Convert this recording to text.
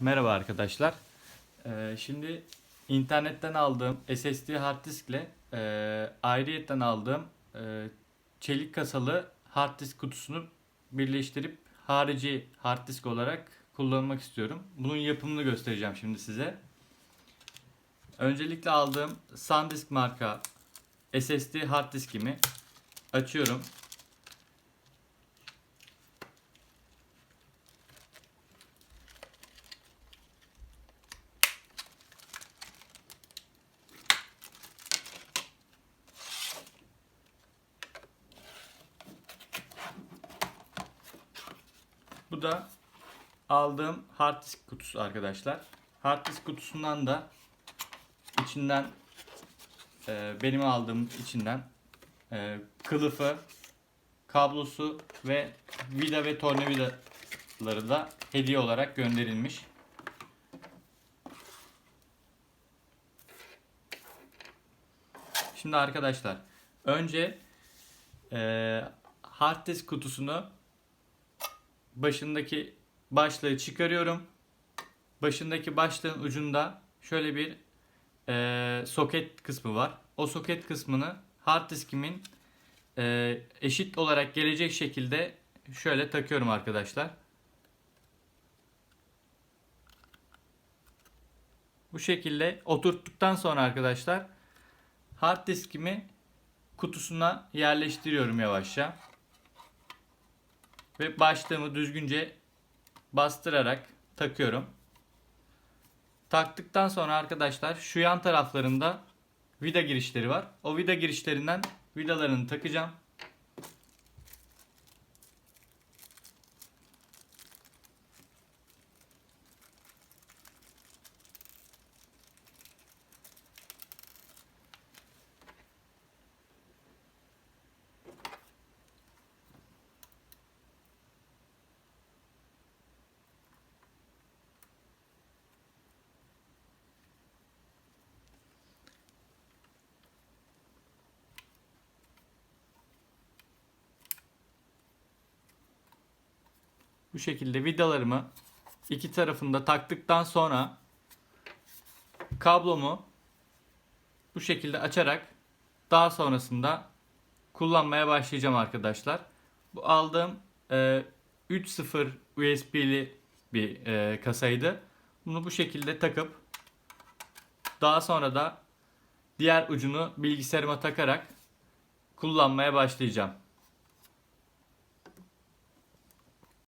Merhaba arkadaşlar. Ee, şimdi internetten aldığım SSD hard diskle e, ayrıyetten aldığım e, çelik kasalı hard disk kutusunu birleştirip harici hard disk olarak kullanmak istiyorum. Bunun yapımını göstereceğim şimdi size. Öncelikle aldığım SanDisk marka SSD hard diskimi açıyorum. Bu da aldığım hard disk kutusu arkadaşlar. Hard disk kutusundan da içinden e, benim aldığım içinden e, kılıfı, kablosu ve vida ve tornavidaları da hediye olarak gönderilmiş. Şimdi arkadaşlar önce e, hard disk kutusunu başındaki başlığı çıkarıyorum. Başındaki başlığın ucunda şöyle bir e, soket kısmı var. O soket kısmını hard diskimin e, eşit olarak gelecek şekilde şöyle takıyorum arkadaşlar. Bu şekilde oturttuktan sonra arkadaşlar hard diskimi kutusuna yerleştiriyorum yavaşça ve başlığımı düzgünce bastırarak takıyorum. Taktıktan sonra arkadaşlar şu yan taraflarında vida girişleri var. O vida girişlerinden vidalarını takacağım. Bu şekilde vidalarımı iki tarafında taktıktan sonra kablomu bu şekilde açarak daha sonrasında kullanmaya başlayacağım arkadaşlar. Bu aldığım e, 3.0 USB'li bir e, kasaydı. Bunu bu şekilde takıp daha sonra da diğer ucunu bilgisayarıma takarak kullanmaya başlayacağım.